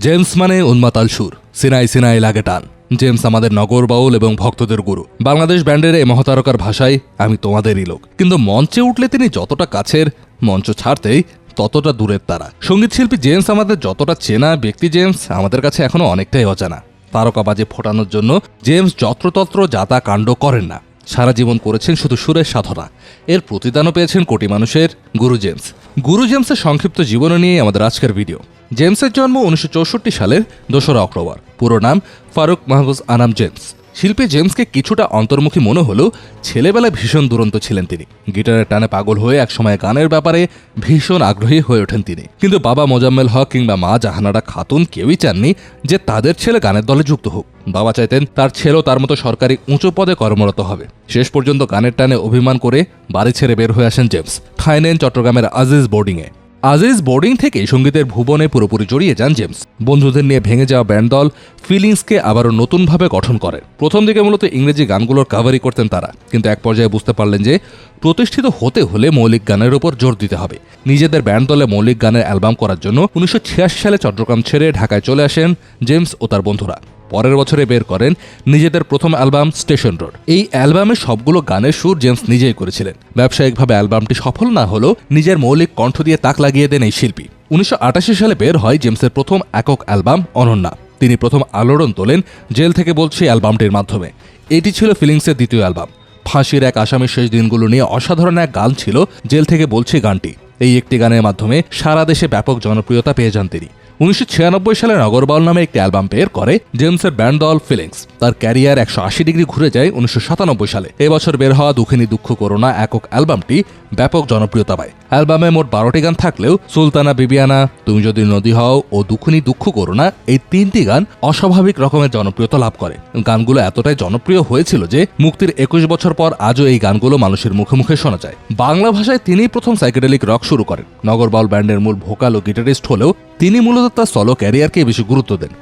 James মানে উন্মাতাল সুর Sinai Sinai লাগে টান। জেমস আমাদের নগর বাউল এবং ভক্তদের গুরু। বাংলাদেশ ব্যান্ডের এই মহতারকার ভাষায়, আমি তোমাদেরই লোক। কিন্তু মঞ্চে উঠলে তিনি যতটা কাছের, মঞ্চ ছাড়তেই ততটা দূরের তারা। সংগীত শিল্পী জেমস আমাদের যতটা চেনা ব্যক্তি জেমস, আমাদের কাছে এখনও অনেকটাই অজানা। তারকাবাজে ফোটানোর জন্য জেমস যত্রতত্র যাতা কাণ্ড করেন না। সারা জীবন করেছেন শুধু সুরের সাধনা। এর প্রতিদানও পেয়েছেন কোটি মানুষের গুরু জেমস। গুরু জেমসের সংক্ষিপ্ত জীবন নিয়ে আমাদের আজকের ভিডিও। জেমসের জন্ম উনিশশো চৌষট্টি সালের দোসরা অক্টোবর। পুরো নাম ফারুক মাহবুজ আনাম জেমস। শিল্পী জেমসকে কিছুটা অন্তর্মুখী মনে হলেও ছেলেবেলায় ভীষণ দুরন্ত ছিলেন তিনি। গিটারের টানে পাগল হয়ে একসময় গানের ব্যাপারে ভীষণ আগ্রহী হয়ে ওঠেন তিনি। কিন্তু বাবা মোজাম্মেল হক কিংবা মা জাহানারা খাতুন কেউই চাননি যে তাদের ছেলে গানের দলে যুক্ত হোক। বাবা চাইতেন তার ছেলেও তার মতো সরকারি উঁচু পদে কর্মরত হবে। শেষ পর্যন্ত গানের টানে অভিমান করে বাড়ি ছেড়ে বের হয়ে আসেন জেমস। ঠাঁই নেন চট্টগ্রামের আজিজ বোর্ডিংয়ে। আজিজ বোর্ডিং থেকে সঙ্গীতের ভুবনে পুরোপুরি জড়িয়ে যান জেমস। বন্ধুদের নিয়ে ভেঙে যাওয়া ব্যান্ড দল ফিলিংসকে আবারও নতুনভাবে গঠন করেন প্রথম দিকে মূলত ইংরেজি গানগুলোর কাভারই করতেন তারা। কিন্তু এক পর্যায়ে বুঝতে পারলেন যে, প্রতিষ্ঠিত হতে হলে মৌলিক গানের উপর জোর দিতে হবে। নিজেদের ব্যান্ড দলে মৌলিক গানের অ্যালবাম করার জন্য উনিশশো ছিয়াশি সালে চট্টগ্রাম ছেড়ে ঢাকায় চলে আসেন জেমস ও তার বন্ধুরা। পরের বছরে বের করেন নিজেদের প্রথম অ্যালবাম স্টেশন রোড। এই অ্যালবামে সবগুলো গানের সুর জেমস নিজেই করেছিলেন। ব্যবসায়িকভাবে অ্যালবামটি সফল না হলেও নিজের মৌলিক কণ্ঠ দিয়ে তাক লাগিয়ে দেন এই শিল্পী। উনিশশো আটাশি সালে বের হয় জেমসের প্রথম একক অ্যালবাম অনন্যা। তিনি প্রথম আলোড়ন তোলেন জেল থেকে বলছি অ্যালবামটির মাধ্যমে। এটি ছিল ফিলিংসের দ্বিতীয় অ্যালবাম। ফাঁসির এক আসামির শেষ দিনগুলো নিয়ে অসাধারণ এক গান ছিল জেল থেকে বলছি গানটি। এই একটি গানের মাধ্যমে সারা দেশে ব্যাপক জনপ্রিয়তা পেয়ে যান তিনি। উনিশশো ছিয়ানব্বই সালে নগরবাউল নামে একটি অ্যালবাম বের করে জেমসের ব্যান্ড দল ফিলিংস। তার ক্যারিয়ার একশো আশি ডিগ্রি ঘুরে যায় উনিশশো সাতানব্বই সালে। এবছর বের হওয়া দুঃখিনী দুঃখ করোনা একক অ্যালবামটি ব্যাপক জনপ্রিয়তা পায়। অ্যালবামে মোট বারোটি গান থাকলেও সুলতানা বিবিয়ানা, তুমি যদি নদী হও ও দুঃখিনী দুঃখ করোনা এই তিনটি গান অস্বাভাবিক রকমের জনপ্রিয়তা লাভ করে। গানগুলো এতটাই জনপ্রিয় হয়েছিল যে মুক্তির একুশ বছর পর আজও এই গানগুলো মানুষের মুখে মুখে শোনা যায়। বাংলা ভাষায় তিনিই প্রথম সাইকেডেলিক রক শুরু করেন। নগরবাউল ব্যান্ডের মূল ভোকাল ও গিটারিস্ট হলেও তিনি মূলত তার সলো ক্যারিয়ারকে বেশি গুরুত্ব দেন।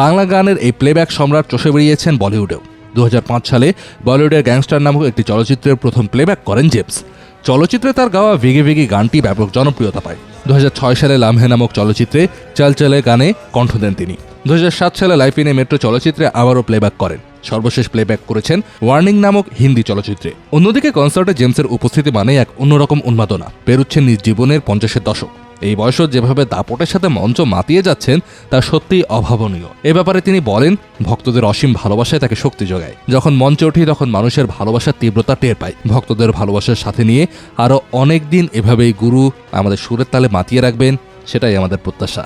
বাংলা গানের এই প্লেব্যাক সম্রাট চষে বেরিয়েছেন বলিউডেও। দু হাজার পাঁচ সালে বলিউডের গ্যাংস্টার নামক একটি চলচ্চিত্রের প্রথম প্লেব্যাক করেন জেমস। চলচ্চিত্রে তার গাওয়া ভেগে ভেগে গানটি ব্যাপক জনপ্রিয়তা পায়। দু হাজার ছয় সালে লামহে নামক চলচ্চিত্রে চাল চালে গানে কণ্ঠ দেন তিনি। দু হাজার সাত সালে লাইফ ইনে মেট্রো চলচ্চিত্রে আবারও প্লেব্যাক করেন। সর্বশেষ প্লেব্যাক করেছেন ওয়ার্নিং নামক হিন্দি চলচ্চিত্রে। অন্যদিকে কনসার্টে জেমসের উপস্থিতি মানে এক অন্যরকম উন্মাদনা, পেরুচ্ছেন নিজ জীবনের পঞ্চাশের দশক। এই বয়সও যেভাবে দাপটের সাথে মঞ্চ মাতিয়ে যাচ্ছেন, তা সত্যিই অভাবনীয়। এ ব্যাপারে তিনি বলেন, ভক্তদের অসীম ভালোবাসায় তাকে শক্তি যোগায়। যখন মঞ্চে উঠি, তখন মানুষের ভালোবাসার তীব্রতা টের পায়। ভক্তদের ভালোবাসার সাথে নিয়ে আরও অনেক দিন এভাবেই গুরু আমাদের সুরের তালে মাতিয়ে রাখবেন, সেটাই আমাদের প্রত্যাশা।